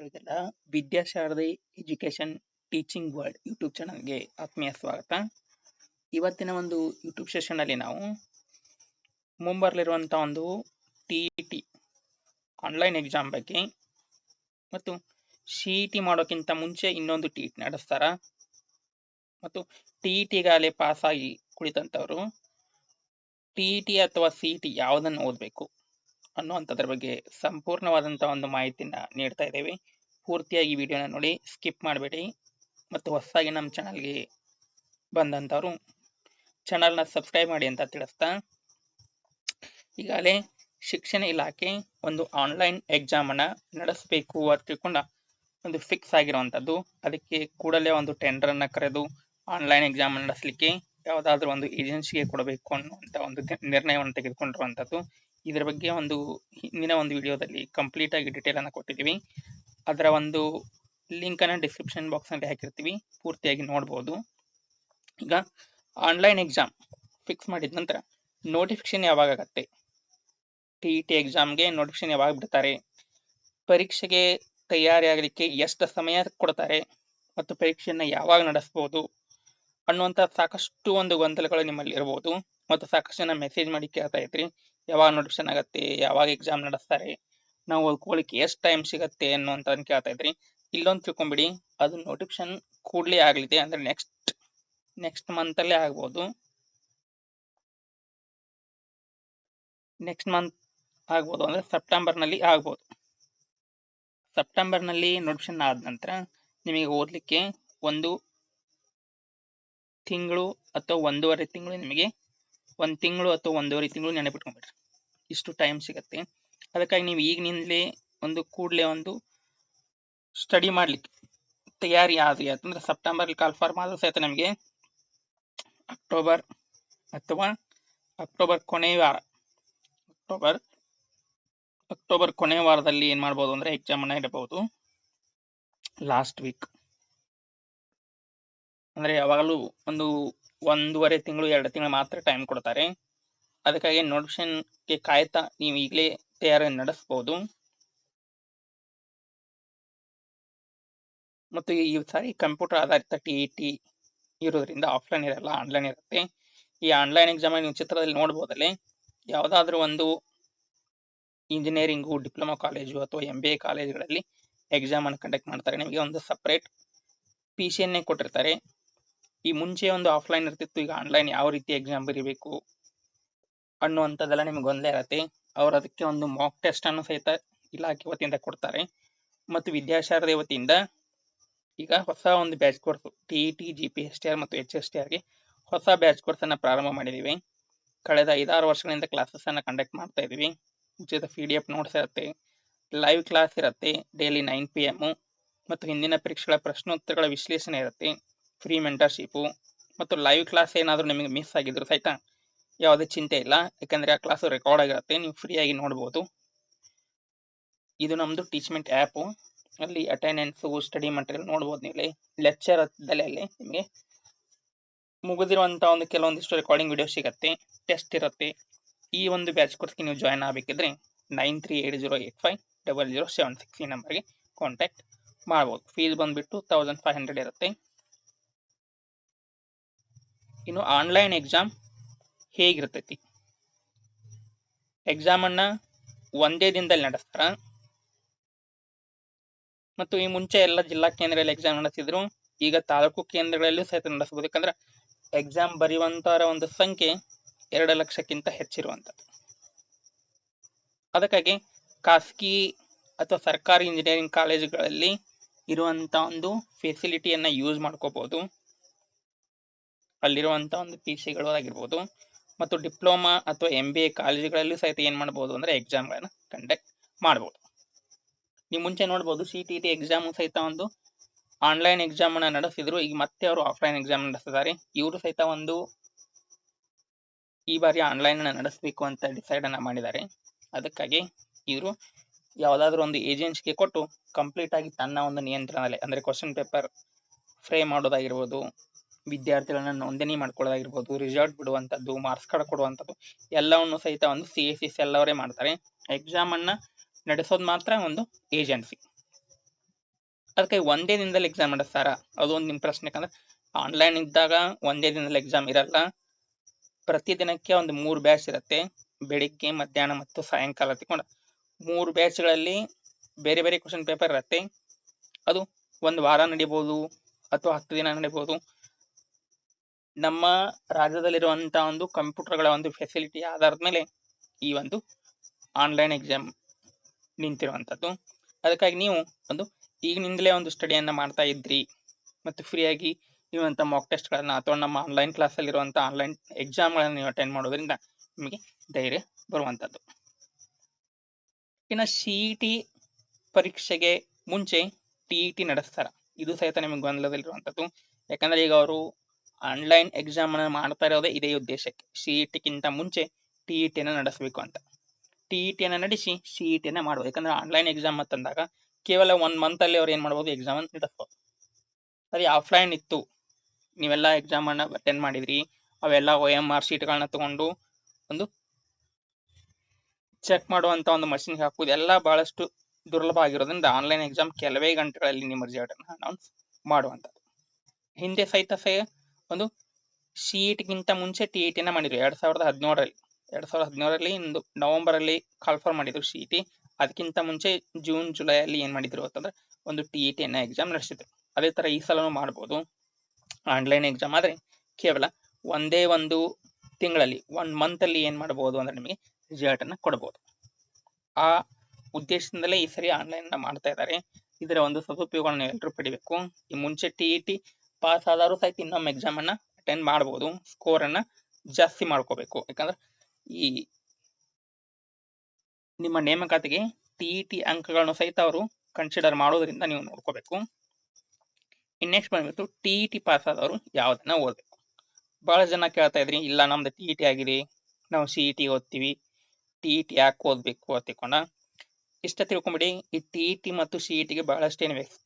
ಸ್ನೇಹಿತರಿಗೆಲ್ಲ Vidyasharadi education teaching world YouTube ಚಾನಲ್ಗೆ ಆತ್ಮೀಯ ಸ್ವಾಗತ. ಇವತ್ತಿನ ಒಂದು ಯೂಟ್ಯೂಬ್ ಸೆಷನ್ ಅಲ್ಲಿ ನಾವು ಮುಂಬರಲಿರುವಂಥ ಒಂದು T E T online exam ಬಗ್ಗೆ ಮತ್ತು ಸಿ ಇ ಟಿ ಮಾಡೋಕ್ಕಿಂತ ಮುಂಚೆ ಇನ್ನೊಂದು ಟಿ ಇ ಟಿ ನಡೆಸ್ತಾರ? ಮತ್ತು ಟಿ ಇ ಟಿಗಾಗಲೇ ಪಾಸ್ ಆಗಿ ಕುಳಿತಂಥವ್ರು ಟಿ ಇ ಟಿ ಅಥವಾ ಸಿ ಇ ಟಿ ಯಾವುದನ್ನು ಓದಬೇಕು? ಅನ್ನುವಂಥದ್ರ ಬಗ್ಗೆ ಸಂಪೂರ್ಣವಾದಂಥ ಒಂದು ಮಾಹಿತಿನ ನೀಡ್ತಾ ಇದ್ದೇವೆ. ಪೂರ್ತಿಯಾಗಿ ವಿಡಿಯೋನ ನೋಡಿ, ಸ್ಕಿಪ್ ಮಾಡಬೇಡಿ ಮತ್ತು ಹೊಸದಾಗಿ ನಮ್ಮ ಚಾನಲ್ಗೆ ಬಂದಂಥವ್ರು ಚಾನಲ್ನ ಸಬ್ಸ್ಕ್ರೈಬ್ ಮಾಡಿ ಅಂತ ತಿಳಿಸ್ತಾ, ಈಗಾಗಲೇ ಶಿಕ್ಷಣ ಇಲಾಖೆ ಒಂದು ಆನ್ಲೈನ್ ಎಕ್ಸಾಮನ್ನು ನಡೆಸಬೇಕು ಅಂತ ತಿಳ್ಕೊಂಡು ಒಂದು ಫಿಕ್ಸ್ ಆಗಿರುವಂಥದ್ದು. ಅದಕ್ಕೆ ಕೂಡಲೇ ಒಂದು ಟೆಂಡರನ್ನು ಕರೆದು ಆನ್ಲೈನ್ ಎಕ್ಸಾಮ್ ನಡೆಸಲಿಕ್ಕೆ ಯಾವುದಾದ್ರೂ ಒಂದು ಏಜೆನ್ಸಿಗೆ ಕೊಡಬೇಕು ಅನ್ನುವಂಥ ಒಂದು ನಿರ್ಣಯವನ್ನು ತೆಗೆದುಕೊಂಡಿರುವಂಥದ್ದು. ಇದರ ಬಗ್ಗೆ ಒಂದು ಹಿಂದಿನ ಒಂದು ವಿಡಿಯೋದಲ್ಲಿ ಕಂಪ್ಲೀಟ್ ಆಗಿ ಡೀಟೇಲ್ ಅನ್ನು ಕೊಟ್ಟಿದ್ದೀವಿ. ಅದರ ಒಂದು ಲಿಂಕ್ ಅನ್ನು ಡಿಸ್ಕ್ರಿಪ್ಷನ್ ಬಾಕ್ಸ್ನಲ್ಲಿ ಹಾಕಿರ್ತೀವಿ. ಪೂರ್ತಿಯಾಗಿ ನೋಡಬಹುದು ಈಗ ಆನ್ಲೈನ್ ಎಕ್ಸಾಮ್ ಫಿಕ್ಸ್ ಮಾಡಿದ ನಂತರ ನೋಟಿಫಿಕೇಶನ್ ಯಾವಾಗ ಆಗತ್ತೆ? ಟಿ ಇ ಟಿ ಎಕ್ಸಾಮ್ಗೆ ನೋಟಿಫಿಕೇಶನ್ ಯಾವಾಗ ಬಿಡ್ತಾರೆ? ಪರೀಕ್ಷೆಗೆ ತಯಾರಿ ಆಗಲಿಕ್ಕೆ ಎಷ್ಟು ಸಮಯ ಕೊಡ್ತಾರೆ? ಮತ್ತು ಪರೀಕ್ಷೆಯನ್ನು ಯಾವಾಗ ನಡೆಸಬಹುದು ಅನ್ನುವಂಥ ಸಾಕಷ್ಟು ಒಂದು ಗೊಂದಲಗಳು ನಿಮ್ಮಲ್ಲಿ ಇರಬಹುದು ಮತ್ತು ಸಾಕಷ್ಟು ಜನ ಮೆಸೇಜ್ ಮಾಡಿ ಕೇಳ್ತಾ ಇದ್ರಿ. ಯಾವಾಗ ನೋಟಿಫಿಕೇಶನ್ ಆಗತ್ತೆ, ಯಾವಾಗ ಎಕ್ಸಾಮ್ ನಡೆಸ್ತಾರೆ, ನಾವು ಓದ್ಕೊಳ್ಳಿಕ್ಕೆ ಎಷ್ಟು ಟೈಮ್ ಸಿಗತ್ತೆ ಅನ್ನುವಂಥದ್ದನ್ನ ಕೇಳ್ತಾ ಇದ್ರಿ. ಇಲ್ಲೊಂದು ತಿಳ್ಕೊಂಬಿಡಿ, ಅದು ನೋಟಿಫಿಕೇಶನ್ ಕೂಡಲೇ ಆಗಲಿದೆ ಅಂದ್ರೆ ನೆಕ್ಸ್ಟ್ ನೆಕ್ಸ್ಟ್ ಮಂತ್ ಅಲ್ಲೇ ಆಗ್ಬೋದು. ನೆಕ್ಸ್ಟ್ ಮಂತ್ ಆಗ್ಬೋದು ಅಂದ್ರೆ ಸೆಪ್ಟೆಂಬರ್ನಲ್ಲಿ ಆಗ್ಬೋದು. ಸೆಪ್ಟೆಂಬರ್ನಲ್ಲಿ ನೋಟಿಫಿಕೇಶನ್ ಆದ ನಂತರ ನಿಮಗೆ ಓದ್ಲಿಕ್ಕೆ ಒಂದು ತಿಂಗಳು ಅಥವಾ ಒಂದೂವರೆ ತಿಂಗಳು ನಿಮಗೆ ಒಂದು ತಿಂಗಳು ಅಥವಾ ಒಂದೂವರೆ ತಿಂಗಳು ನೆನಪಿಟ್ಕೊಂಡ್ಬಿಡ್ರಿ ಇಷ್ಟು ಟೈಮ್ ಸಿಗತ್ತೆ. ಅದಕ್ಕಾಗಿ ನೀವು ಈಗಿನಿಂದಲೇ ಒಂದು ಕೂಡಲೇ ಒಂದು ಸ್ಟಡಿ ಮಾಡ್ಲಿಕ್ಕೆ ತಯಾರಿ ಆದ್ರಿ. ಯಾಕಂದ್ರೆ ಸೆಪ್ಟೆಂಬರ್ ಕಾಲ್ಫಾರ್ಮ್ ಆದ್ರೂ ಸಹಿತ ನಮಗೆ ಅಕ್ಟೋಬರ್ ಅಥವಾ ಅಕ್ಟೋಬರ್ ಕೊನೆಯ ವಾರ ಅಕ್ಟೋಬರ್ ಅಕ್ಟೋಬರ್ ಕೊನೆ ವಾರದಲ್ಲಿ ಏನ್ ಮಾಡ್ಬೋದು ಅಂದ್ರೆ ಎಕ್ಸಾಮ್ ಅನ್ನ ಇಡಬಹುದು. ಲಾಸ್ಟ್ ವೀಕ್ ಅಂದ್ರೆ ಯಾವಾಗಲೂ ಒಂದು ಒಂದೂವರೆ ತಿಂಗಳು, ಎರಡು ತಿಂಗಳು ಮಾತ್ರ ಟೈಮ್ ಕೊಡ್ತಾರೆ. ಅದಕ್ಕಾಗಿ ನೋಟಿಫಿಕೇಶನ್ಗೆ ಕಾಯ್ತಾ ನೀವು ಈಗಲೇ ತಯಾರಿ ನಡೆಸಬಹುದು ಮತ್ತು ಈ ಸಾರಿ ಕಂಪ್ಯೂಟರ್ ಆಧಾರಿತ ಟಿ ಇ ಟಿ ಇರೋದ್ರಿಂದ ಆಫ್ಲೈನ್ ಇರಲ್ಲ ಆನ್ಲೈನ್ ಇರುತ್ತೆ. ಈ ಆನ್ಲೈನ್ ಎಕ್ಸಾಮ್ ನೀವು ಚಿತ್ರದಲ್ಲಿ ನೋಡ್ಬೋದಲ್ಲಿ, ಯಾವುದಾದ್ರೂ ಒಂದು ಇಂಜಿನಿಯರಿಂಗು ಡಿಪ್ಲೊಮಾ ಕಾಲೇಜು ಅಥವಾ ಎಂ ಬಿ ಎ ಕಾಲೇಜುಗಳಲ್ಲಿ ಎಕ್ಸಾಮನ್ನು ಕಂಡಕ್ಟ್ ಮಾಡ್ತಾರೆ. ನಿಮಗೆ ಒಂದು ಸಪ್ರೇಟ್ ಪಿ ಸಿಯನ್ನೇ ಕೊಟ್ಟಿರ್ತಾರೆ. ಈ ಮುಂಚೆ ಒಂದು ಆಫ್ಲೈನ್ ಇರ್ತಿತ್ತು, ಈಗ ಆನ್ಲೈನ್ ಯಾವ ರೀತಿ ಎಕ್ಸಾಮ್ ಬರೀಬೇಕು ಅನ್ನುವಂಥದ್ದೆಲ್ಲ ನಿಮ್ಗೆ ಒಂದೇ ಇರತ್ತೆ. ಅವ್ರು ಅದಕ್ಕೆ ಒಂದು ಮಾಕ್ ಟೆಸ್ಟ್ ಅನ್ನು ಸಹಿತ ಇಲಾಖೆ ವತಿಯಿಂದ ಕೊಡ್ತಾರೆ. ಮತ್ತು ವಿದ್ಯಾಶಾರದ ವತಿಯಿಂದ ಈಗ ಹೊಸ ಒಂದು batch course T E T G P S T R ಮತ್ತು ಎಚ್ ಎಸ್ ಟಿ ಆರ್ಗೆ ಹೊಸ ಬ್ಯಾಚ್ ಕೋರ್ಸ್ ಅನ್ನ ಪ್ರಾರಂಭ ಮಾಡಿದ್ದೀವಿ. ಕಳೆದ ಐದಾರು ವರ್ಷಗಳಿಂದ ಕ್ಲಾಸಸ್ ಅನ್ನು ಕಂಡಕ್ಟ್ ಮಾಡ್ತಾ ಇದ್ದೀವಿ. ಉಚಿತ ಪಿ ಡಿ ಎಫ್ ನೋಟ್ಸ್ ಇರುತ್ತೆ ಲೈವ್ ಕ್ಲಾಸ್ ಇರುತ್ತೆ ಡೈಲಿ ನೈನ್ ಪಿ ಎಂ ಮತ್ತು ಹಿಂದಿನ ಪರೀಕ್ಷೆಗಳ ಪ್ರಶ್ನೋತ್ತರಗಳ ವಿಶ್ಲೇಷಣೆ ಇರುತ್ತೆ. ಫ್ರೀ ಮೆಂಟರ್ಶಿಪ್ಪು ಮತ್ತು ಲೈವ್ ಕ್ಲಾಸ್ ಏನಾದರೂ ನಿಮಗೆ ಮಿಸ್ ಆಗಿದ್ರು ಸಹಿತ ಯಾವುದೇ ಚಿಂತೆ ಇಲ್ಲ. ಯಾಕಂದ್ರೆ ಆ ಕ್ಲಾಸ್ ರೆಕಾರ್ಡ್ ಆಗಿರುತ್ತೆ. ನೀವು ಫ್ರೀಯಾಗಿ ನೋಡ್ಬೋದು. ಇದು ನಮ್ಮದು ಟೀಚ್ಮೆಂಟ್ ಆ್ಯಪು ಅಲ್ಲಿ ಅಟೆಂಡೆನ್ಸು ಸ್ಟಡಿ ಮಟೀರಿಯಲ್ ನೋಡ್ಬೋದು ನೀವು ಲೆಕ್ಚರ್ ಅಲ್ಲಿ ನಿಮಗೆ ಮುಗಿದಿರುವಂಥ ಒಂದು ಕೆಲವೊಂದಿಷ್ಟು ರೆಕಾರ್ಡಿಂಗ್ ವಿಡಿಯೋ ಸಿಗತ್ತೆ. ಟೆಸ್ಟ್ ಇರುತ್ತೆ. ಈ ಒಂದು ಬ್ಯಾಚ್ ಕೋರ್ಸ್ಗೆ ನೀವು join ಆಗಬೇಕಿದ್ರೆ nine three eight zero eight five double zero seven six ಈ ನಂಬರ್ಗೆ ಕಾಂಟ್ಯಾಕ್ಟ್ ಮಾಡ್ಬೋದು. ಫೀಸ್ ಬಂದ್ಬಿಟ್ಟು ತೌಸಂಡ್ ಫೈವ್ ಹಂಡ್ರೆಡ್ ಇರುತ್ತೆ. ಇನ್ನು ಆನ್ಲೈನ್ ಎಕ್ಸಾಮ್ ಹೇಗಿರ್ತೈತಿ? ಎಕ್ಸಾಮ್ ಅನ್ನ ಒಂದೇ ದಿನದಲ್ಲಿ ನಡೆಸ್ತಾರ. ಮತ್ತು ಈ ಮುಂಚೆ ಎಲ್ಲ ಜಿಲ್ಲಾ ಕೇಂದ್ರಗಳಲ್ಲಿ ಎಕ್ಸಾಮ್ ನಡೆಸಿದ್ರು. ಈಗ ತಾಲೂಕು ಕೇಂದ್ರಗಳಲ್ಲೂ ಸಹಿತ ನಡೆಸಬಹುದು ಯಾಕಂದ್ರೆ ಎಕ್ಸಾಮ್ ಬರೆಯುವಂತರ ಒಂದು ಸಂಖ್ಯೆ ಎರಡು ಲಕ್ಷಕ್ಕಿಂತ ಹೆಚ್ಚಿರುವಂಥದ್ದು. ಅದಕ್ಕಾಗಿ ಖಾಸಗಿ ಅಥವಾ ಸರ್ಕಾರಿ ಇಂಜಿನಿಯರಿಂಗ್ ಕಾಲೇಜುಗಳಲ್ಲಿ ಇರುವಂತ ಒಂದು ಫೆಸಿಲಿಟಿಯನ್ನ ಯೂಸ್ ಮಾಡ್ಕೋಬಹುದು ಅಲ್ಲಿರುವಂತ ಒಂದು ಪಿ ಸಿಗಳು ಆಗಿರ್ಬೋದು ಮತ್ತು ಡಿಪ್ಲೊಮಾ ಅಥವಾ ಎಂ ಬಿ ಎ ಕಾಲೇಜುಗಳಲ್ಲಿ ಸಹಿತ ಏನ್ ಅಂದ್ರೆ ಎಕ್ಸಾಮ್ಗಳನ್ನ ಕಂಡಕ್ಟ್ ಮಾಡ್ಬೋದು. ನೀವು ಮುಂಚೆ ನೋಡ್ಬೋದು ಸಿ ಟಿ ಟಿ ಎಕ್ಸಾಮ್ ಸಹಿತ ಒಂದು ಆನ್ಲೈನ್ ಎಕ್ಸಾಮ್ ಅನ್ನ ನಡೆಸಿದ್ರು. ಈಗ ಮತ್ತೆ ಅವರು ಆಫ್ಲೈನ್ ಎಕ್ಸಾಮ್ ನಡೆಸಿದ್ದಾರೆ ಇವರು ಸಹಿತ ಒಂದು ಈ ಬಾರಿ ಆನ್ಲೈನ್ ಅನ್ನ ನಡೆಸಬೇಕು ಅಂತ ಡಿಸೈಡ್ ಅನ್ನ ಮಾಡಿದ್ದಾರೆ. ಅದಕ್ಕಾಗಿ ಇವರು ಯಾವುದಾದ್ರೂ ಒಂದು ಏಜೆನ್ಸಿಗೆ ಕೊಟ್ಟು ಕಂಪ್ಲೀಟ್ ಆಗಿ ತನ್ನ ಒಂದು ನಿಯಂತ್ರಣದಲ್ಲಿ ಅಂದ್ರೆ ಕ್ವಶನ್ ಪೇಪರ್ ಫ್ರೇಮ್ ಮಾಡೋದಾಗಿರ್ಬೋದು ವಿದ್ಯಾರ್ಥಿಗಳನ್ನ ನೋಂದಣಿ ಮಾಡ್ಕೊಳ್ಳೋದಾಗಿರ್ಬೋದು ರಿಸಲ್ಟ್ ಬಿಡುವಂಥದ್ದು ಮಾರ್ಕ್ಸ್ ಕಾರ್ಡ್ ಕೊಡುವಂಥದ್ದು, ಎಲ್ಲವನ್ನು ಸಹಿತ ಒಂದು ಸಿ ಎಸ್ ಎಸ್ ಎಲ್ಲವರೇ ಮಾಡ್ತಾರೆ. ಎಕ್ಸಾಮ್ ಅನ್ನ ನಡೆಸೋದು ಮಾತ್ರ ಒಂದು ಏಜೆನ್ಸಿ ಅದಕ್ಕೆ ಒಂದೇ ದಿನದಲ್ಲಿ ಎಕ್ಸಾಮ್ ನಡೆಸ್ತಾರ ಅದು ಒಂದು ನಿಮ್ಮ ಪ್ರಶ್ನೆ, ಯಾಕಂದ್ರೆ ಆನ್ಲೈನ್ ಇದ್ದಾಗ ಒಂದೇ ದಿನದಲ್ಲಿ ಎಕ್ಸಾಮ್ ಇರಲ್ಲ. ಪ್ರತಿ ದಿನಕ್ಕೆ ಒಂದು ಮೂರು ಬ್ಯಾಚ್ ಇರುತ್ತೆ. ಬೆಳಿಗ್ಗೆ, ಮಧ್ಯಾಹ್ನ ಮತ್ತು ಸಾಯಂಕಾಲ ತಿಳ್ಕೊಂಡು ಮೂರು ಬ್ಯಾಚ್ಗಳಲ್ಲಿ ಬೇರೆ ಬೇರೆ ಕ್ವಶನ್ ಪೇಪರ್ ಇರುತ್ತೆ. ಅದು ಒಂದು ವಾರ ನಡಿಬೋದು, ಅಥವಾ ಹತ್ತು ದಿನ ನಡಿಬೋದು. ನಮ್ಮ ರಾಜ್ಯದಲ್ಲಿರುವಂತಹ ಒಂದು ಕಂಪ್ಯೂಟರ್ಗಳ ಒಂದು ಫೆಸಿಲಿಟಿ ಆಧಾರದ ಮೇಲೆ ಈ ಒಂದು ಆನ್ಲೈನ್ ಎಕ್ಸಾಮ್ ನಿಂತಿರುವಂಥದ್ದು ಅದಕ್ಕಾಗಿ ನೀವು ಒಂದು ಈಗಿನಿಂದಲೇ ಒಂದು ಸ್ಟಡಿಯನ್ನು ಮಾಡ್ತಾ ಇದ್ರಿ ಮತ್ತು ಫ್ರೀಯಾಗಿ ಇರುವಂಥ ಮಾಕ್ ಟೆಸ್ಟ್ಗಳನ್ನ ಅಥವಾ ನಮ್ಮ ಆನ್ಲೈನ್ ಕ್ಲಾಸಲ್ಲಿರುವಂಥ ಆನ್ಲೈನ್ ಎಕ್ಸಾಮ್ಗಳನ್ನು ನೀವು ಅಟೆಂಡ್ ಮಾಡೋದ್ರಿಂದ ನಿಮಗೆ ಧೈರ್ಯ ಬರುವಂಥದ್ದು ಇನ್ನು ಸಿ ಟಿ ಪರೀಕ್ಷೆಗೆ ಮುಂಚೆ ಟಿ ಇ ನಡೆಸ್ತಾರ. ಇದು ಸಹಿತ ನಿಮಗೆ ಗೊಂದಲದಲ್ಲಿರುವಂಥದ್ದು ಯಾಕಂದ್ರೆ ಈಗ ಅವರು ಆನ್ಲೈನ್ ಎಕ್ಸಾಮ್ ಅನ್ನ ಮಾಡ್ತಾ ಇರೋದೇ ಇದೇ ಉದ್ದೇಶಕ್ಕೆ. ಸಿ ಇ ಮುಂಚೆ ಟಿ ಇ ಟಿಯನ್ನು ನಡೆಸಬೇಕು ಅಂತ. ಟಿ ಇ ಟಿಯನ್ನು ನಡೆಸಿ ಸಿ ಇ ಟಿಯನ್ನು ಯಾಕಂದ್ರೆ ಆನ್ಲೈನ್ ಎಕ್ಸಾಮ್ ಅಂತಂದಾಗ ಕೇವಲ ಒನ್ ಮಂತ್ ಅಲ್ಲಿ ಅವ್ರು ಏನ್ ಮಾಡ್ಬೋದು? ಎಕ್ಸಾಮ್ ನಡೆಸ್ಬೋದು. ಅದೇ ಆಫ್ಲೈನ್ ಇತ್ತು. ನೀವೆಲ್ಲ ಎಕ್ಸಾಮ್ ಅನ್ನ ಅಟೆಂಡ್ ಮಾಡಿದ್ರಿ. ಅವೆಲ್ಲ ಒ ಎಂ ಆರ್ ಶೀಟ್ಗಳನ್ನ ತಗೊಂಡು ಒಂದು ಚೆಕ್ ಮಾಡುವಂತ ಒಂದು ಮಷಿನ್ ಹಾಕುವುದು ಎಲ್ಲ ಬಹಳಷ್ಟು ದುರ್ಲಭ ಆಗಿರೋದ್ರಿಂದ ಆನ್ಲೈನ್ ಎಕ್ಸಾಮ್ ಕೆಲವೇ ಗಂಟೆಗಳಲ್ಲಿ ನಿಮ್ಮ ರಿಸಲ್ಟ್ ಅನ್ನ ಅನೌನ್ಸ್ ಮಾಡುವಂಥದ್ದು. ಹಿಂದೆ ಸಹಿತ ಸಹ ಒಂದು ಶೀಟ್ಗಿಂತ ಗಿಂತ ಮುಂಚೆ ಟಿ ಐ ಮಾಡಿದ್ರು. ಎರಡ್ ಸಾವಿರದ ಹದಿನೇಳರಲ್ಲಿ. ಎರಡ್ ಸಾವಿರದ ಹದಿನೇಳರಲ್ಲಿ ಇಂದು ನವೆಂಬರ್ ಅಲ್ಲಿ ಕಾಲ್ಫರ್ ಮಾಡಿದ್ರು ಸಿ ಟಿ ಅದಕ್ಕಿಂತ ಮುಂಚೆ ಜೂನ್ ಜುಲೈ ಅಲ್ಲಿ ಏನ್ ಮಾಡಿದ್ರು ಅಂತಂದ್ರೆ ಒಂದು ಟಿ ಇ ಎಕ್ಸಾಮ್ ನಡೆಸಿದ್ರು. ಅದೇ ತರ ಈ ಸಲನೂ ಮಾಡ್ಬೋದು. ಆನ್ಲೈನ್ ಎಕ್ಸಾಮ್ ಆದ್ರೆ ಕೇವಲ ಒಂದೇ ಒಂದು ತಿಂಗಳಲ್ಲಿ ಒನ್ ಮಂತ್ ಅಲ್ಲಿ ಏನ್ ಮಾಡಬಹುದು ಅಂದ್ರೆ ನಿಮಗೆ ರಿಸಲ್ಟ್ ಅನ್ನ ಕೊಡಬಹುದು ಆ ಉದ್ದೇಶದಿಂದಲೇ ಈ ಸರಿ ಆನ್ಲೈನ್ ಮಾಡ್ತಾ ಇದ್ದಾರೆ. ಇದರ ಒಂದು ಸದುಪಯೋಗವನ್ನು ಎಲ್ಲರೂ ಪಡಿಬೇಕು. ಈ ಮುಂಚೆ ಟಿ ಇ ಪಾಸ್ ಆದರೂ ಸಹಿತ ಇನ್ನೊಮ್ಮೆ ಎಕ್ಸಾಮ್ ಅನ್ನ ಅಟೆಂಡ್ ಮಾಡಬಹುದು ಸ್ಕೋರ್ ಅನ್ನ ಜಾಸ್ತಿ ಮಾಡ್ಕೋಬೇಕು. ಯಾಕಂದ್ರೆ ಈ ನಿಮ್ಮ ನೇಮಕಾತಿಗೆ ಟಿಇಟಿ ಇ ಅಂಕಗಳನ್ನು ಸಹಿತ ಅವರು ಕನ್ಸಿಡರ್ ಮಾಡೋದ್ರಿಂದ ನೀವು ನೋಡ್ಕೋಬೇಕು. ಇನ್ ನೆಕ್ಸ್ಟ್ ಬಂದ್ಬಿಟ್ಟು ಟಿ ಪಾಸ್ ಆದವರು ಯಾವ್ದನ್ನ ಓದಬೇಕು. ಬಹಳ ಜನ ಕೇಳ್ತಾ ಇದ್ರಿ, ಇಲ್ಲ ನಮ್ದು ಟಿ ಇ ಟಿ ಆಗಿದೆ, ನಾವು ಸಿ ಟಿ ಓದ್ತೀವಿ ಟಿ ಇ ಯಾಕೆ ಓದ್ಬೇಕು ಅಂತ ತಿಳ್ಕೊಂಡ. ಇಷ್ಟ ತಿಳ್ಕೊಂಬಿಡಿ, ಈ ಟಿ ಇ ಟಿ ಮತ್ತು ಸಿ ಇ ಟಿಗೆ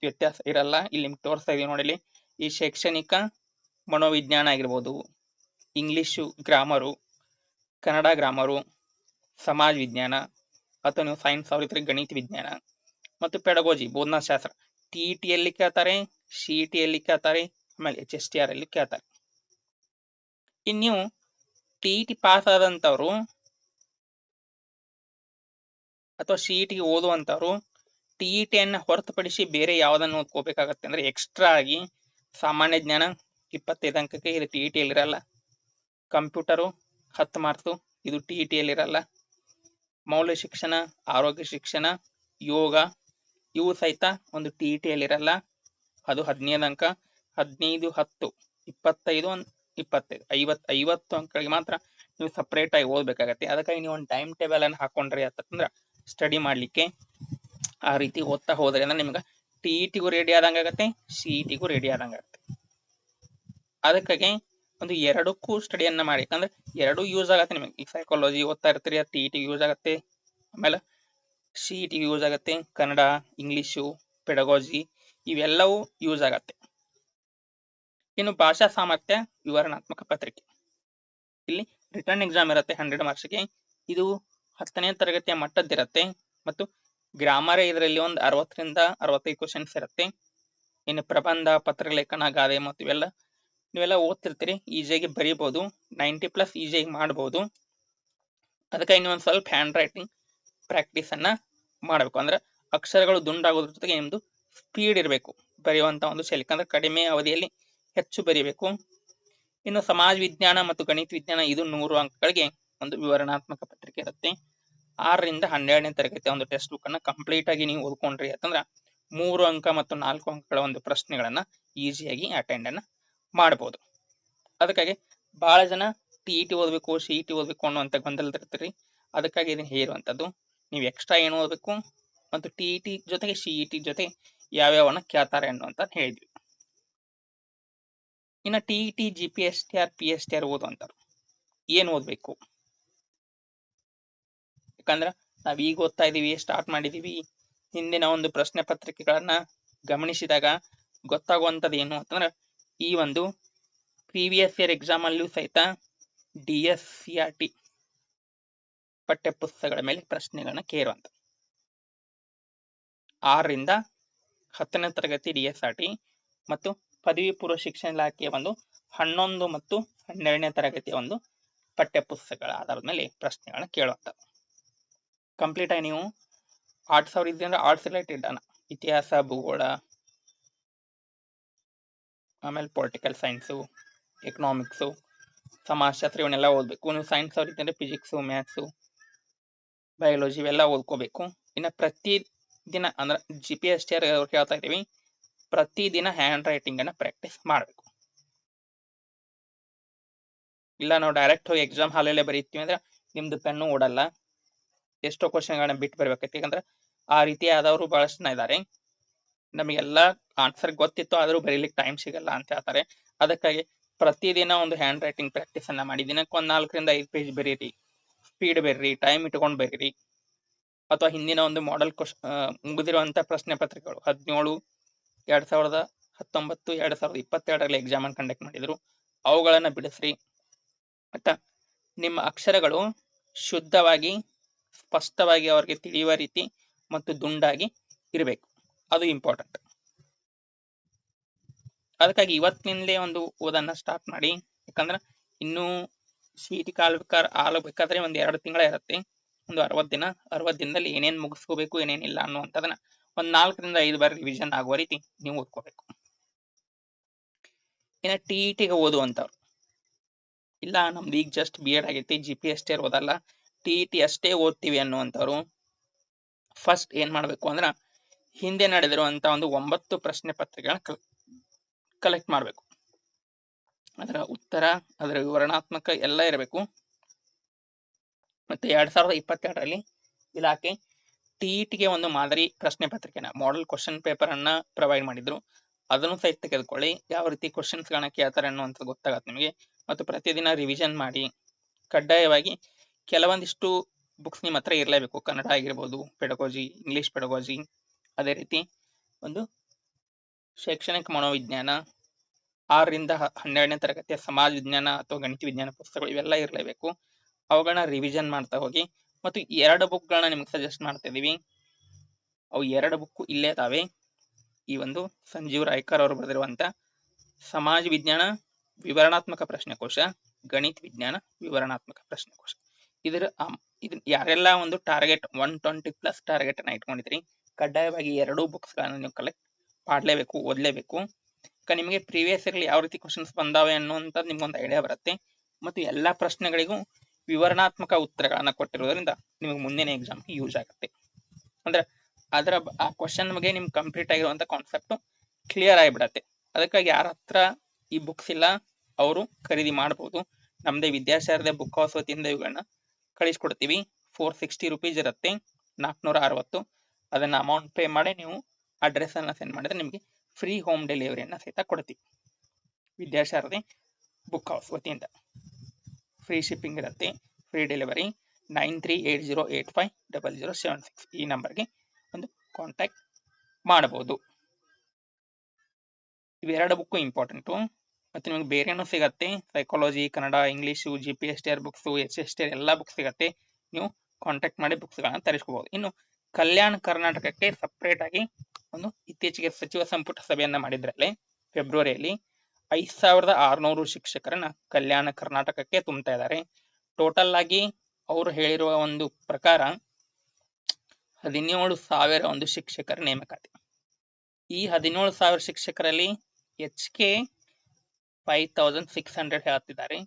ವ್ಯತ್ಯಾಸ ಇರಲ್ಲ. ಇಲ್ಲಿ ನಿಮ್ಗೆ ತೋರಿಸ್ತಾ ಇದೀವಿ ನೋಡಿ ಈ ಶೈಕ್ಷಣಿಕ ಮನೋವಿಜ್ಞಾನ ಆಗಿರ್ಬೋದು, ಇಂಗ್ಲೀಷು ಗ್ರಾಮರು, ಕನ್ನಡ ಗ್ರಾಮರು, ಸಮಾಜ ವಿಜ್ಞಾನ, ಅಥವಾ ನೀವು ಸೈನ್ಸ್ ಅವರಿದ್ರೆ ಗಣಿತ ವಿಜ್ಞಾನ ಮತ್ತು ಪೆಡಗೋಜಿ ಬೋಧನಾಶಾಸ್ತ್ರ ಟಿ ಇ ಟಿಯಲ್ಲಿ ಕೇಳ್ತಾರೆ ಸಿ ಇ ಟಿಯಲ್ಲಿ ಕೇಳ್ತಾರೆ, ಆಮೇಲೆ ಎಚ್ ಎಸ್ ಟಿ ಆರ್ ಅಲ್ಲಿ ಕೇಳ್ತಾರೆ. ಇನ್ನು ನೀವು ಟಿ ಇ ಟಿ ಪಾಸ್ ಆದಂಥವ್ರು ಅಥವಾ ಸಿ ಇ ಟಿ ಓದುವಂಥವ್ರು ಟಿ ಇ ಟಿಯನ್ನು ಹೊರತುಪಡಿಸಿ ಬೇರೆ ಯಾವ್ದನ್ನ ಓದ್ಕೋಬೇಕಾಗತ್ತೆ ಅಂದ್ರೆ ಎಕ್ಸ್ಟ್ರಾ ಆಗಿ ಸಾಮಾನ್ಯ ಜ್ಞಾನ ಇಪ್ಪತ್ತೈದು ಅಂಕಕ್ಕೆ ಇದು ಟಿ ಇ ಟಿಯಲ್ಲಿ ಇರಲ್ಲ. ಕಂಪ್ಯೂಟರು ಹತ್ತು ಮಾರ್ಕ್ಸು ಇದು ಟಿ ಇ ಟಿಯಲ್ಲಿ ಇರಲ್ಲ. ಮೌಲ್ಯ ಶಿಕ್ಷಣ, ಆರೋಗ್ಯ ಶಿಕ್ಷಣ, ಯೋಗ, ಇವು ಸಹಿತ ಒಂದು ಟಿ ಇ ಟಿಯಲ್ಲಿ ಇರಲ್ಲ. ಅದು ಹದಿನೈದು ಅಂಕ, ಹದಿನೈದು ಹತ್ತು, ಇಪ್ಪತ್ತೈದು ಒಂದ್ ಇಪ್ಪತ್ತೈದು, ಐವತ್, ಐವತ್ತು ಅಂಕಗಳಿಗೆ ಮಾತ್ರ ನೀವು ಸಪ್ರೇಟ್ ಆಗಿ ಓದ್ಬೇಕಾಗತ್ತೆ. ಅದಕ್ಕಾಗಿ ನೀವು ಒಂದು ಟೈಮ್ ಟೇಬಲ್ ಅನ್ನು ಹಾಕೊಂಡ್ರಿ ಅಂತಂದ್ರೆ ಸ್ಟಡಿ ಮಾಡ್ಲಿಕ್ಕೆ ಆ ರೀತಿ ಓದ್ತಾ ಹೋದ್ರಿಂದ ನಿಮ್ಗೆ ಟಿ ಇ ಟಿಗೂ ರೆಡಿ ಆದಂಗ ಆಗತ್ತೆ ಸಿ ಇ ಟಿಗೂ ರೆಡಿ ಆದಂಗ ಅದಕ್ಕಾಗಿ ಒಂದು ಎರಡಕ್ಕೂ ಸ್ಟಡಿಯನ್ನ ಮಾಡಿ. ಅಂದ್ರೆ ಎರಡು ಯೂಸ್ ಆಗತ್ತೆ ನಿಮಗೆ. ಈ ಸೈಕಾಲಜಿ ಓದ್ತಾ ಇರ್ತೀರಿ ಟಿ ಇ ಟಿ ಯೂಸ್ ಆಗತ್ತೆ. ಆಮೇಲೆ ಸಿ ಯೂಸ್ ಆಗತ್ತೆ, ಕನ್ನಡ ಇಂಗ್ಲಿಷು ಪೆಡಗಾಜಿ ಇವೆಲ್ಲವೂ ಯೂಸ್ ಆಗತ್ತೆ. ಇನ್ನು ಭಾಷಾ ಸಾಮರ್ಥ್ಯ ವಿವರಣಾತ್ಮಕ ಪತ್ರಿಕೆ. ಇಲ್ಲಿ ರಿಟರ್ನ್ ಎಕ್ಸಾಮ್ ಇರುತ್ತೆ ಹಂಡ್ರೆಡ್ ಮಾರ್ಕ್ಸ್ಗೆ ಇದು ಹತ್ತನೇ ತರಗತಿಯ ಮಟ್ಟದ್ದಿರತ್ತೆ. ಮತ್ತು ಗ್ರಾಮರ್ ಇದರಲ್ಲಿ ಒಂದು ಅರವತ್ತರಿಂದ ಅರವತ್ತೈದು ಕ್ವಶನ್ಸ್ ಇರುತ್ತೆ. ಇನ್ನು ಪ್ರಬಂಧ ಪತ್ರಲೇಖನ ಗಾದೆ ಮತ್ತು ಇವೆಲ್ಲ ನೀವೆಲ್ಲ ಓದ್ತಿರ್ತೀರಿ. ಈಜಿಯಾಗಿ ಬರೀಬಹುದು ನೈಂಟಿ ಪ್ಲಸ್ ಈಜಿಯಾಗಿ ಮಾಡಬಹುದು ಅದಕ್ಕೆ ಇನ್ನೊಂದು ಸ್ವಲ್ಪ ಹ್ಯಾಂಡ್ ರೈಟಿಂಗ್ ಪ್ರಾಕ್ಟೀಸ್ ಅನ್ನ ಮಾಡಬೇಕು. ಅಂದ್ರೆ ಅಕ್ಷರಗಳು ದುಂಡಾಗೋದ್ರ ಜೊತೆಗೆ ನಿಮ್ದು ಸ್ಪೀಡ್ ಇರಬೇಕು. ಬರೆಯುವಂತ ಒಂದು ಶೈಲಿ. ಅಂದ್ರೆ ಕಡಿಮೆ ಅವಧಿಯಲ್ಲಿ ಹೆಚ್ಚು ಬರೀಬೇಕು. ಇನ್ನು ಸಮಾಜ ವಿಜ್ಞಾನ ಮತ್ತು ಗಣಿತ ವಿಜ್ಞಾನ ಇದು ನೂರು ಅಂಕಗಳಿಗೆ ಒಂದು ವಿವರಣಾತ್ಮಕ ಪತ್ರಿಕೆ ಇರುತ್ತೆ. ಆರರಿಂದ ಹನ್ನೆರಡನೇ ತರಗತಿಯ ಒಂದು ಟೆಕ್ಸ್ಟ್ ಬುಕ್ ಅನ್ನ ಕಂಪ್ಲೀಟ್ ಆಗಿ ನೀವು ಓದ್ಕೊಂಡ್ರಿ. ಅಂತಂದ್ರ ಮೂರು ಅಂಕ ಮತ್ತು ನಾಲ್ಕು ಅಂಕಗಳ ಒಂದು ಪ್ರಶ್ನೆಗಳನ್ನ ಈಸಿಯಾಗಿ ಅಟೆಂಡ್ ಅನ್ನ ಮಾಡಬಹುದು ಅದಕ್ಕಾಗಿ ಬಹಳ ಜನ ಟಿ ಇ ಟಿ ಓದಬೇಕು ಸಿ ಇ ಟಿ ಓದಬೇಕು ಗೊಂದಲದಿರ್ತೀರಿ ಅದಕ್ಕಾಗಿ ಇದನ್ನ ಹೇರುವಂಥದ್ದು, ನೀವು ಎಕ್ಸ್ಟ್ರಾ ಏನು ಓದಬೇಕು ಮತ್ತು ಟಿ ಇ ಟಿ ಜೊತೆಗೆ ಸಿ ಇ ಟಿ ಜೊತೆ ಯಾವ್ಯಾವನ್ನ ಕೇಳ್ತಾರೆ ಅನ್ನುವಂತ ಹೇಳಿದ್ವಿ. ಇನ್ನು T E T G P S T R P S T R ಓದುವಂತಾರು ಏನ್ ಓದ್ಬೇಕು? ಯಾಕಂದ್ರ ನಾವು ಈಗ ಓದ್ತಾ ಇದೀವಿ ಸ್ಟಾರ್ಟ್ ಮಾಡಿದೀವಿ. ಹಿಂದಿನ ಒಂದು ಪ್ರಶ್ನೆ ಪತ್ರಿಕೆಗಳನ್ನ ಗಮನಿಸಿದಾಗ ಗೊತ್ತಾಗುವಂತದ್ದು ಏನು ಅಂತಂದ್ರೆ ಈ ಒಂದು ಪ್ರೀವಿಯಸ್ ಇಯರ್ ಎಕ್ಸಾಮ್ ಅಲ್ಲೂ ಸಹಿತ D S C R T ಪಠ್ಯ ಪುಸ್ತಕಗಳ ಮೇಲೆ ಪ್ರಶ್ನೆಗಳನ್ನ ಕೇಳುವಂತ. ಆರರಿಂದ ಹತ್ತನೇ ತರಗತಿ ಡಿ ಎಸ್ ಆರ್ ಟಿ ಮತ್ತು ಪದವಿ ಪೂರ್ವ ಶಿಕ್ಷಣ ಇಲಾಖೆಯ ಒಂದು ಹನ್ನೊಂದು ಮತ್ತು ಹನ್ನೆರಡನೇ ತರಗತಿಯ ಒಂದು ಪಠ್ಯ ಪುಸ್ತಕಗಳ ಆಧಾರದ ಮೇಲೆ ಪ್ರಶ್ನೆಗಳನ್ನ ಕೇಳುವಂತ. ಕಂಪ್ಲೀಟ್ ಆಗಿ ನೀವು. ಆರ್ಟ್ಸ್ ಅವ್ರ ಇದ್ರೆ ಆರ್ಟ್ಸ್ ರಿಲೇಟೆಡ್ ಅನ್ನ ಇತಿಹಾಸ, ಭೂಗೋಳ, ಆಮೇಲೆ ಪೊಲಿಟಿಕಲ್ ಸೈನ್ಸು ಎಕನಾಮಿಕ್ಸು ಸಮಾಜಶಾಸ್ತ್ರ ಇವನ್ನೆಲ್ಲ ಓದ್ಬೇಕು. ನೀವು ಸೈನ್ಸ್ ಅವ್ರ ಇದ್ದಂದ್ರೆ ಫಿಸಿಕ್ಸು ಮ್ಯಾಥ್ಸು ಬಯಾಲಜಿ ಇವೆಲ್ಲ ಓದ್ಕೋಬೇಕು. ಇನ್ನು ಪ್ರತಿ ದಿನ ಅಂದ್ರೆ ಜಿ ಪಿ ಎಸ್ ಟಿ ಹೇಳ್ತಾ ಇದೀವಿ ಪ್ರತಿದಿನ ಹ್ಯಾಂಡ್ ರೈಟಿಂಗ್ ಅನ್ನ ಪ್ರಾಕ್ಟೀಸ್ ಮಾಡಬೇಕು. ಇಲ್ಲ ನಾವು ಡೈರೆಕ್ಟ್ ಹೋಗಿ ಎಕ್ಸಾಮ್ ಹಾಲಲ್ಲೇ ಬರೀತೀವಿ ಅಂದ್ರೆ ನಿಮ್ದು ಪೆನ್ನು ಓಡಲ್ಲ. ಎಷ್ಟೋ ಕ್ವಶನ್ಗಳನ್ನ ಬಿಟ್ಟು ಬರ್ಬೇಕೈತಿ. ಯಾಕಂದ್ರೆ ಆ ರೀತಿ ಆದವರು ಬಹಳಷ್ಟು ಜನ ಇದ್ದಾರೆ ನಮಗೆಲ್ಲ ಆನ್ಸರ್ ಗೊತ್ತಿತ್ತು, ಆದ್ರೂ ಬರೀಲಿಕ್ಕೆ ಟೈಮ್ ಸಿಗಲ್ಲ ಅಂತ ಹೇಳ್ತಾರೆ. ಅದಕ್ಕಾಗಿ ಪ್ರತಿದಿನ ಒಂದು ಹ್ಯಾಂಡ್ ರೈಟಿಂಗ್ ಪ್ರಾಕ್ಟೀಸ್ ಅನ್ನ ಮಾಡಿ. ದಿನಕ್ಕೆ ಒಂದ್ ನಾಲ್ಕರಿಂದ ಐದು ಪೇಜ್ ಬರೀರಿ. ಸ್ಪೀಡ್ ಬರೀರಿ ಟೈಮ್ ಇಟ್ಕೊಂಡು ಬರೀರಿ. ಅಥವಾ ಹಿಂದಿನ ಒಂದು ಮಾಡೆಲ್ ಕ್ವಶ್ ಪ್ರಶ್ನೆ ಪತ್ರಿಕೆಗಳು. ಹದಿನೇಳು, ಎರಡ್ ಸಾವಿರದ ಹತ್ತೊಂಬತ್ತು, ಎರಡ್ ಸಾವಿರದ ಇಪ್ಪತ್ತೆರಡರಲ್ಲಿ ಎಕ್ಸಾಮ್ ಅನ್ನು ಕಂಡಕ್ಟ್ ಮಾಡಿದ್ರು. ಅವುಗಳನ್ನ ಬಿಡಿಸ್ರಿ. ಮತ್ತ ನಿಮ್ಮ ಅಕ್ಷರಗಳು ಶುದ್ಧವಾಗಿ ಸ್ಪಷ್ಟವಾಗಿ ಅವ್ರಿಗೆ ತಿಳಿಯುವ ರೀತಿ ಮತ್ತು ದುಂಡಾಗಿ ಇರಬೇಕು. ಅದು ಇಂಪಾರ್ಟೆಂಟ್ ಅದಕ್ಕಾಗಿ ಇವತ್ತಿನಿಂದಲೇ ಒಂದು ಓದನ್ನ ಸ್ಟಾರ್ಟ್ ಮಾಡಿ. ಯಾಕಂದ್ರೆ ಇನ್ನೂ ಸಿ ಟಿ ಕಾಲ್ಬೇಕಾರ್ ಆಗ್ಬೇಕಾದ್ರೆ ಒಂದ್ ಎರಡು ತಿಂಗಳ ಇರುತ್ತೆ. ಒಂದು ಅರವತ್ ದಿನ ಅರವತ್ ದಿನದಲ್ಲಿ ಏನೇನ್ ಮುಗಿಸ್ಕೋಬೇಕು, ಏನೇನಿಲ್ಲ ಅನ್ನುವಂಥದ್ದನ್ನ ಒಂದು ನಾಲ್ಕರಿಂದ ಐದು ಬಾರಿ ರಿವಿಷನ್ ಆಗುವ ರೀತಿ ನೀವು ಓದ್ಕೋಬೇಕು. ಇನ್ನ ಟಿ ಇ ಟಿಗೆ ಓದುವಂತವ್ರು ಇಲ್ಲ, ನಮ್ದು ಈಗ ಜಸ್ಟ್ ಬಿ ಎಡ್ ಆಗೈತಿ ಜಿ ಪಿ ಎಸ್ ಓದಲ್ಲ. ಟಿ ಇ ಅಷ್ಟೇ ಓದ್ತೀವಿ ಅನ್ನುವಂಥವ್ರು. ಫಸ್ಟ್ ಏನ್ ಮಾಡಬೇಕು ಅಂದ್ರ, ಹಿಂದೆ ನಡೆದಿರುವಂತ ಒಂದು ಒಂಬತ್ತು ಪ್ರಶ್ನೆ ಪತ್ರಿಕೆಗಳನ್ನ ಕಲೆಕ್ಟ್ ಮಾಡ್ಬೇಕು. ಅದರ ಉತ್ತರ, ಅದರ ವಿವರಣಾತ್ಮಕ ಎಲ್ಲ ಇರಬೇಕು. ಮತ್ತೆ ಎರಡ್ ಸಾವಿರದ ಇಪ್ಪತ್ತೆರಡರಲ್ಲಿ ಇಲಾಖೆ ಟಿಇಟಿಗೆ ಒಂದು ಮಾದರಿ ಪ್ರಶ್ನೆ ಪತ್ರಿಕೆನ ಮಾಡೆಲ್ ಕ್ವಶನ್ ಪೇಪರ್ ಅನ್ನ ಪ್ರೊವೈಡ್ ಮಾಡಿದ್ರು. ಅದನ್ನು ಸಹಿತ ತೆಗೆದುಕೊಳ್ಳಿ. ಯಾವ ರೀತಿ ಕ್ವಶನ್ಸ್ ಗಳನ್ನ ಕೇಳ್ತಾರೆ ಅನ್ನುವಂಥದ್ದು ಗೊತ್ತಾಗತ್ತೆ ನಿಮಗೆ. ಮತ್ತು ಪ್ರತಿದಿನ ರಿವಿಷನ್ ಮಾಡಿ, ಕಡ್ಡಾಯವಾಗಿ ಕೆಲವೊಂದಿಷ್ಟು ಬುಕ್ಸ್ ನಿಮ್ಮ ಹತ್ರ ಇರಲೇಬೇಕು. ಕನ್ನಡ ಆಗಿರ್ಬೋದು ಪೆಡಗೋಜಿ ಇಂಗ್ಲಿಷ್ ಪೆಡಗೋಜಿ ಅದೇ ರೀತಿ ಒಂದು ಶೈಕ್ಷಣಿಕ ಮನೋವಿಜ್ಞಾನ, ಆರರಿಂದ ಹನ್ನೆರಡನೇ ತರಗತಿಯ ಸಮಾಜ ವಿಜ್ಞಾನ ಅಥವಾ ಗಣಿತ ವಿಜ್ಞಾನ ಪುಸ್ತಕಗಳು ಇವೆಲ್ಲ ಇರಲೇಬೇಕು. ಅವುಗಳನ್ನ ರಿವಿಷನ್ ಮಾಡ್ತಾ ಹೋಗಿ ಮತ್ತು ಎರಡು ಬುಕ್ಗಳನ್ನ ನಿಮ್ಗೆ ಸಜೆಸ್ಟ್ ಮಾಡ್ತಾ ಇದೀವಿ. ಅವು ಎರಡು ಬುಕ್ ಇಲ್ಲೇ ತಾವೆ ಈ ಒಂದು ಸಂಜೀವ್ ರಾಯ್ಕರ್ ಅವರು ಬರೆದಿರುವಂತ ಸಮಾಜ ವಿಜ್ಞಾನ ವಿವರಣಾತ್ಮಕ ಪ್ರಶ್ನೆಕೋಶ ಗಣಿತ ವಿಜ್ಞಾನ ವಿವರಣಾತ್ಮಕ ಪ್ರಶ್ನೆಕೋಶ ಇದರ ಇದನ್ನ ಯಾರೆಲ್ಲ ಒಂದು target one twenty plus target ಅನ್ನ ಇಟ್ಕೊಂಡಿದ್ರಿ, ಕಡ್ಡಾಯವಾಗಿ ಎರಡೂ ಬುಕ್ಸ್ ಗಳನ್ನ ನೀವು ಕಲೆಕ್ಟ್ ಮಾಡಲೇಬೇಕು, ಓದಲೇಬೇಕು. ನಿಮಗೆ ಪ್ರೀವಿಯಸ್ ಇರ್ಲಿ ಯಾವ ರೀತಿ ಕ್ವಶನ್ಸ್ ಬಂದಾವೆ ಅನ್ನುವಂಥದ್ದು ನಿಮ್ಗೊಂದು ಐಡಿಯಾ ಬರುತ್ತೆ. ಮತ್ತು ಎಲ್ಲಾ ಪ್ರಶ್ನೆಗಳಿಗೂ ವಿವರಣಾತ್ಮಕ ಉತ್ತರಗಳನ್ನ ಕೊಟ್ಟಿರೋದ್ರಿಂದ ನಿಮಗೆ ಮುಂದಿನ ಎಕ್ಸಾಮ್ಗೆ ಯೂಸ್ ಆಗುತ್ತೆ. ಅಂದ್ರೆ ಅದರ ಆ ಕ್ವಶನ್ ಬಗ್ಗೆ ನಿಮ್ಗೆ ಕಂಪ್ಲೀಟ್ ಆಗಿರುವಂತ ಕಾನ್ಸೆಪ್ಟ್ ಕ್ಲಿಯರ್ ಆಗಿಬಿಡತ್ತೆ. ಅದಕ್ಕಾಗಿ ಯಾರ ಹತ್ರ ಈ ಬುಕ್ಸ್ ಇಲ್ಲ, ಅವರು ಖರೀದಿ ಮಾಡಬಹುದು ನಮ್ದೇ ವಿದ್ಯಾಶಾರದೆ ಬುಕ್ ಹೌಸ್ ವತಿಯಿಂದ ಇವುಗಳನ್ನ ಕಳಿಸ್ಕೊಡ್ತೀವಿ. ಫೋರ್ ಸಿಕ್ಸ್ಟಿ ರುಪೀಸ್ ಇರುತ್ತೆ. ನಾಲ್ಕುನೂರ ಅರವತ್ತು ಅದನ್ನ ಅಮೌಂಟ್ ಪೇ ಮಾಡಿ ನೀವು ಅಡ್ರೆಸ್ಸನ್ನು ಸೆಂಡ್ ಮಾಡಿದ್ರೆ ನಿಮಗೆ ಫ್ರೀ ಹೋಮ್ ಡೆಲಿವರಿಯನ್ನು ಸಹಿತ ಕೊಡ್ತೀವಿ. ವಿದ್ಯಾಶಾರದೆ ಬುಕ್ ಹೌಸ್ ವತಿಯಿಂದ. ಫ್ರೀ ಶಿಪ್ಪಿಂಗ್ ಇರುತ್ತೆ. Free delivery nine three eight zero eight five double zero seven six ಈ ನಂಬರ್ಗೆ ಒಂದು ಕಾಂಟ್ಯಾಕ್ಟ್ ಮಾಡಬಹುದು. ಇವೆರಡು ಬುಕ್ಕು ಇಂಪಾರ್ಟೆಂಟು ಮತ್ತು ನಿಮಗೆ ಬೇರೆನೂ ಸಿಗತ್ತೆ? Psychology Kannada English G P S T R books S S T R ಎಲ್ಲ ಬುಕ್ಸ್ ಸಿಗತ್ತೆ. ನೀವು ಕಾಂಟ್ಯಾಕ್ಟ್ ಮಾಡಿ ಬುಕ್ಸ್ಗಳನ್ನ ತರಿಸ್ಕೋಬಹುದು ಇನ್ನು ಕಲ್ಯಾಣ ಕರ್ನಾಟಕಕ್ಕೆ ಸಪ್ರೇಟ್ ಆಗಿ ಒಂದು ಇತ್ತೀಚೆಗೆ ಸಚಿವ ಸಂಪುಟ ಸಭೆಯನ್ನ ಮಾಡಿದ್ರಲ್ಲಿ ಫೆಬ್ರವರಿಯಲ್ಲಿ ಐದ್ ಸಾವಿರದ ಆರ್ನೂರು ಶಿಕ್ಷಕರನ್ನ ಕಲ್ಯಾಣ ಕರ್ನಾಟಕಕ್ಕೆ ತುಂಬ್ತಾ ಇದ್ದಾರೆ. ಟೋಟಲ್ ಆಗಿ ಅವರು ಹೇಳಿರುವ ಒಂದು ಪ್ರಕಾರ ಹದಿನೇಳು ಸಾವಿರ ಒಂದು ಶಿಕ್ಷಕರ ನೇಮಕಾತಿ. ಈ ಹದಿನೇಳು ಸಾವಿರ ಶಿಕ್ಷಕರಲ್ಲಿ H K five thousand six hundred ಹೇಳ್ತಿದ್ದಾರೆ.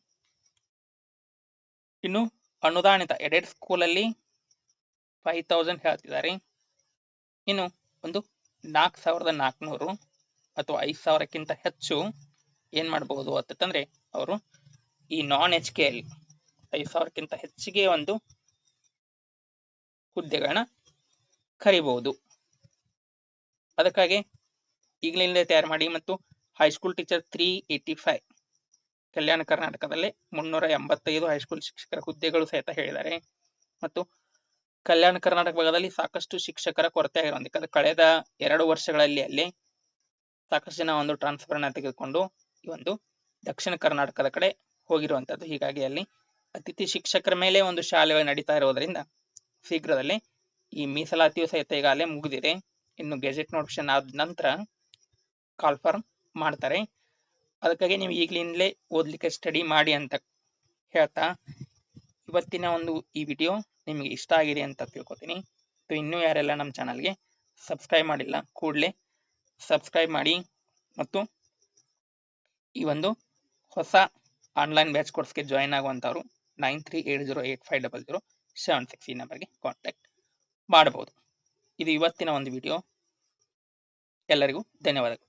ಇನ್ನು ಅನುದಾನಿತ ಎಡೆಡ್ ಸ್ಕೂಲಲ್ಲಿ ಫೈವ್ ತೌಸಂಡ್ ಹೇಳ್ತಿದ್ದಾರೆ. ಇನ್ನು ಒಂದು ನಾಲ್ಕು ಸಾವಿರದ ನಾಲ್ಕುನೂರು ಅಥವಾ ಐದು ಸಾವಿರಕ್ಕಿಂತ ಹೆಚ್ಚು ಏನ್ ಮಾಡಬಹುದು ಅಂತಂದ್ರೆ ಅವರು ಈ ನಾನ್ ಎಚ್ ಕೆ ಅಲ್ಲಿ ಐದು ಸಾವಿರಕ್ಕಿಂತ ಹೆಚ್ಚಿಗೆ ಒಂದು ಹುದ್ದೆಗಳನ್ನ ಕರಿಬಹುದು ಅದಕ್ಕಾಗಿ ಈಗಲಿಂದ ತಯಾರು ಮಾಡಿ ಮತ್ತು high school teacher three eighty five Kalyana ಕರ್ನಾಟಕದಲ್ಲಿ ಮುನ್ನೂರ ಎಂಬತ್ತೈದು ಹೈಸ್ಕೂಲ್ ಶಿಕ್ಷಕರ ಹುದ್ದೆಗಳು ಸಹಿತ ಹೇಳಿದ್ದಾರೆ. ಮತ್ತು ಕಲ್ಯಾಣ ಕರ್ನಾಟಕ ಭಾಗದಲ್ಲಿ ಸಾಕಷ್ಟು ಶಿಕ್ಷಕರ ಕೊರತೆ ಆಗಿರೋದಕ್ಕೆ ಕಳೆದ ಎರಡು ವರ್ಷಗಳಲ್ಲಿ ಅಲ್ಲಿ ಸಾಕಷ್ಟು ಜನ ಒಂದು ಟ್ರಾನ್ಸ್ಫರ್ ಅನ್ನ ತೆಗೆದುಕೊಂಡು ಈ ಒಂದು ದಕ್ಷಿಣ ಕರ್ನಾಟಕದ ಕಡೆ ಹೋಗಿರುವಂತದ್ದು. ಹೀಗಾಗಿ ಅಲ್ಲಿ ಅತಿಥಿ ಶಿಕ್ಷಕರ ಮೇಲೆ ಒಂದು ಶಾಲೆಗಳು ನಡೀತಾ ಇರುವುದರಿಂದ ಶೀಘ್ರದಲ್ಲಿ ಈ ಮೀಸಲಾತಿಯು ಸಹಿತ ಈಗಾಗಲೇ ಮುಗಿದಿದೆ. ಇನ್ನು ಗೆಜೆಟ್ ನೋಟಿಫಿಕೇಶನ್ ಆದ ನಂತರ ಕಾಲ್ಫರ್ಮ್ ಮಾಡ್ತಾರೆ. ಅದಕ್ಕಾಗಿ ನೀವು ಈಗಲಿಂದಲೇ ಓದಲಿಕ್ಕೆ ಸ್ಟಡಿ ಮಾಡಿ ಅಂತ ಹೇಳ್ತಾ ಇವತ್ತಿನ ಒಂದು ಈ ವಿಡಿಯೋ ನಿಮಗೆ ಇಷ್ಟ ಆಗಿದೆ ಅಂತ ತಿಳ್ಕೊತೀನಿ. ಸೊ ಇನ್ನೂ ಯಾರೆಲ್ಲ ನಮ್ಮ ಚಾನಲ್ಗೆ ಸಬ್ಸ್ಕ್ರೈಬ್ ಮಾಡಿಲ್ಲ, ಕೂಡಲೇ ಸಬ್ಸ್ಕ್ರೈಬ್ ಮಾಡಿ ಮತ್ತು ಈ ಒಂದು ಹೊಸ ಆನ್ಲೈನ್ ಬ್ಯಾಚ್ ಕೋರ್ಸ್ಗೆ join ಆಗುವಂಥವ್ರು nine three eight zero eight five double zero seven six ಈ ನಂಬರ್ಗೆ ಕಾಂಟ್ಯಾಕ್ಟ್ ಮಾಡಬಹುದು ಇದು ಇವತ್ತಿನ ಒಂದು ವಿಡಿಯೋ ಎಲ್ಲರಿಗೂ ಧನ್ಯವಾದಗಳು.